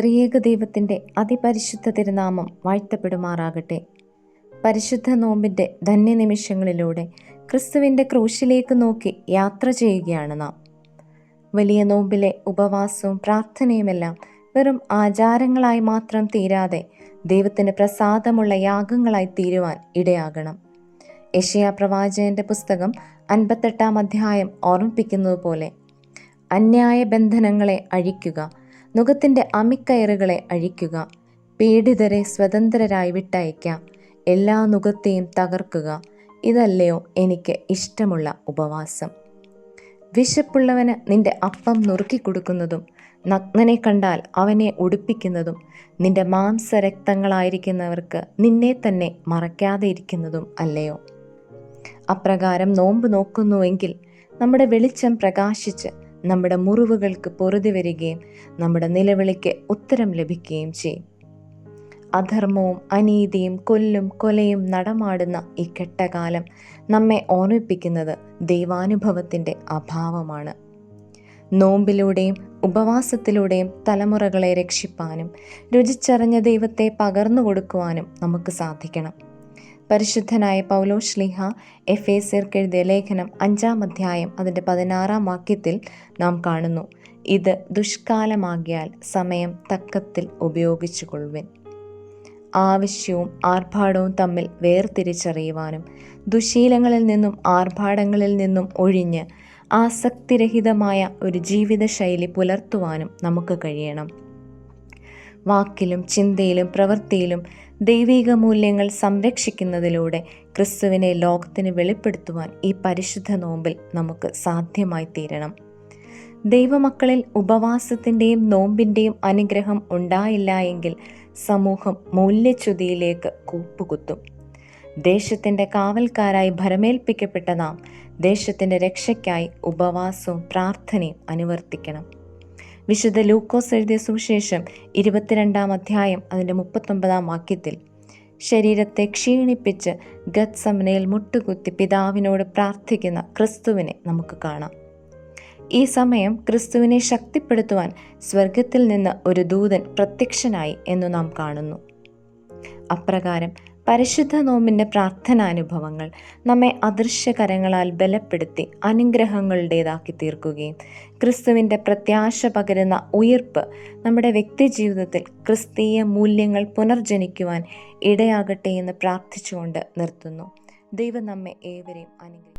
ത്രിയേക ദൈവത്തിന്റെ അതിപരിശുദ്ധ തിരുനാമം വാഴ്ത്തപ്പെടുമാറാകട്ടെ. പരിശുദ്ധ നോമ്പിന്റെ ധന്യനിമിഷങ്ങളിലൂടെ ക്രിസ്തുവിന്റെ ക്രൂശിലേക്ക് നോക്കി യാത്ര ചെയ്യുകയാണ് നാം. വലിയ നോമ്പിലെ ഉപവാസവും പ്രാർത്ഥനയുമെല്ലാം വെറും ആചാരങ്ങളായി മാത്രം തീരാതെ ദൈവത്തിന് പ്രസാദമുള്ള യാഗങ്ങളായി തീരുവാൻ ഇടയാകണം. യശയ പ്രവാചകന്റെ പുസ്തകം അൻപത്തെട്ടാം അധ്യായം ഓർമ്മിപ്പിക്കുന്നത് പോലെ അന്യായ ബന്ധനങ്ങളെ അഴിക്കുക നുഖത്തിന്റെ അമിക്കയറുകളെ അഴിക്കുക. പീഡിതരെ സ്വതന്ത്രരായി വിട്ടയക്കാം എല്ലാ നുഖത്തെയും തകർക്കുക. ഇതല്ലയോ എനിക്ക് ഇഷ്ടമുള്ള ഉപവാസം. വിശപ്പുള്ളവന് നിന്റെ അപ്പം നുറുക്കി കൊടുക്കുന്നതും നഗ്നനെ കണ്ടാൽ അവനെ ഉടുപ്പിക്കുന്നതും നിന്റെ മാംസരക്തങ്ങളായിരിക്കുന്നവർക്ക് നിന്നെ തന്നെ മറയ്ക്കാതെ ഇരിക്കുന്നതും അല്ലയോ? അപ്രകാരം നോമ്പ് നോക്കുന്നുവെങ്കിൽ നമ്മുടെ വെളിച്ചം പ്രകാശിച്ച് നമ്മുടെ മുറിവുകൾക്ക് പൊറുതി വരികയും നമ്മുടെ നിലവിളിക്ക് ഉത്തരം ലഭിക്കുകയും ചെയ്യും. അധർമ്മവും അനീതിയും കൊല്ലും കൊലയും നടമാടുന്ന ഈ കെട്ടകാലം നമ്മെ ഓർമ്മിപ്പിക്കുന്നത് ദൈവാനുഭവത്തിന്റെ അഭാവമാണ്. നോമ്പിലൂടെയും ഉപവാസത്തിലൂടെയും തലമുറകളെ രക്ഷിപ്പാനും രുചിച്ചറിഞ്ഞ ദൈവത്തെ പകർന്നു കൊടുക്കുവാനും നമുക്ക് സാധിക്കണം. പരിശുദ്ധനായ പൗലോ ശ്ലീഹ എഫ് എ സിർക്കെഴുതിയ ലേഖനം അഞ്ചാം അധ്യായം അതിന്റെ പതിനാറാം വാക്യത്തിൽ നാം കാണുന്നു. ഇത് ദുഷ്കാലമാകിയാൽ സമയം തക്കത്തിൽ ഉപയോഗിച്ചു കൊള്ളുവിൻ ആവശ്യവും ആർഭാടവും തമ്മിൽ വേർതിരിച്ചറിയുവാനും ദുശീലങ്ങളിൽ നിന്നും ആർഭാടങ്ങളിൽ നിന്നും ഒഴിഞ്ഞ് ആസക്തിരഹിതമായ ഒരു ജീവിതശൈലി പുലർത്തുവാനും നമുക്ക് കഴിയണം. വാക്കിലും ചിന്തയിലും പ്രവൃത്തിയിലും ദൈവിക മൂല്യങ്ങൾ സംരക്ഷിക്കുന്നതിലൂടെ ക്രിസ്തുവിനെ ലോകത്തിന് വെളിപ്പെടുത്തുവാൻ ഈ പരിശുദ്ധ നോമ്പിൽ നമുക്ക് സാധ്യമായി തീരണം. ദൈവമക്കളിൽ ഉപവാസത്തിന്റെയും നോമ്പിന്റെയും അനുഗ്രഹം ഉണ്ടായില്ല എങ്കിൽ സമൂഹം മൂല്യച്യുതിയിലേക്ക് കൂപ്പുകുത്തും. ദേശത്തിന്റെ കാവൽക്കാരായി ഭരമേൽപ്പിക്കപ്പെട്ട നാം ദേശത്തിന്റെ രക്ഷയ്ക്കായി ഉപവാസവും പ്രാർത്ഥനയും അനുവർത്തിക്കണം. വിശുദ്ധ ലൂക്കോസ് എഴുതിയ സുവിശേഷം ഇരുപത്തിരണ്ടാം അധ്യായം അതിന്റെ മുപ്പത്തൊമ്പതാം വാക്യത്തിൽ. ശരീരത്തെ ക്ഷീണിപ്പിച്ച് ഗത്സമനയിൽ മുട്ടുകുത്തി പിതാവിനോട് പ്രാർത്ഥിക്കുന്ന ക്രിസ്തുവിനെ നമുക്ക് കാണാം. ഈ സമയം ക്രിസ്തുവിനെ ശക്തിപ്പെടുത്തുവാൻ സ്വർഗത്തിൽ നിന്ന് ഒരു ദൂതൻ പ്രത്യക്ഷനായി എന്ന് നാം കാണുന്നു. അപ്രകാരം പരിശുദ്ധ നോമ്പിന്റെ പ്രാർത്ഥനാനുഭവങ്ങൾ നമ്മെ അദൃശ്യകരങ്ങളാൽ ബലപ്പെടുത്തി അനുഗ്രഹങ്ങളുടേതാക്കി തീർക്കുകയും ക്രിസ്തുവിന്റെ പ്രത്യാശ പകരുന്ന ഉയർപ്പ് നമ്മുടെ വ്യക്തിജീവിതത്തിൽ ക്രിസ്തീയ മൂല്യങ്ങൾ പുനർജനിക്കുവാൻ ഇടയാകട്ടെ എന്ന് പ്രാർത്ഥിച്ചുകൊണ്ട് നിർത്തുന്നു. ദൈവം നമ്മെ ഏവരെയും അനുഗ്രഹിക്കും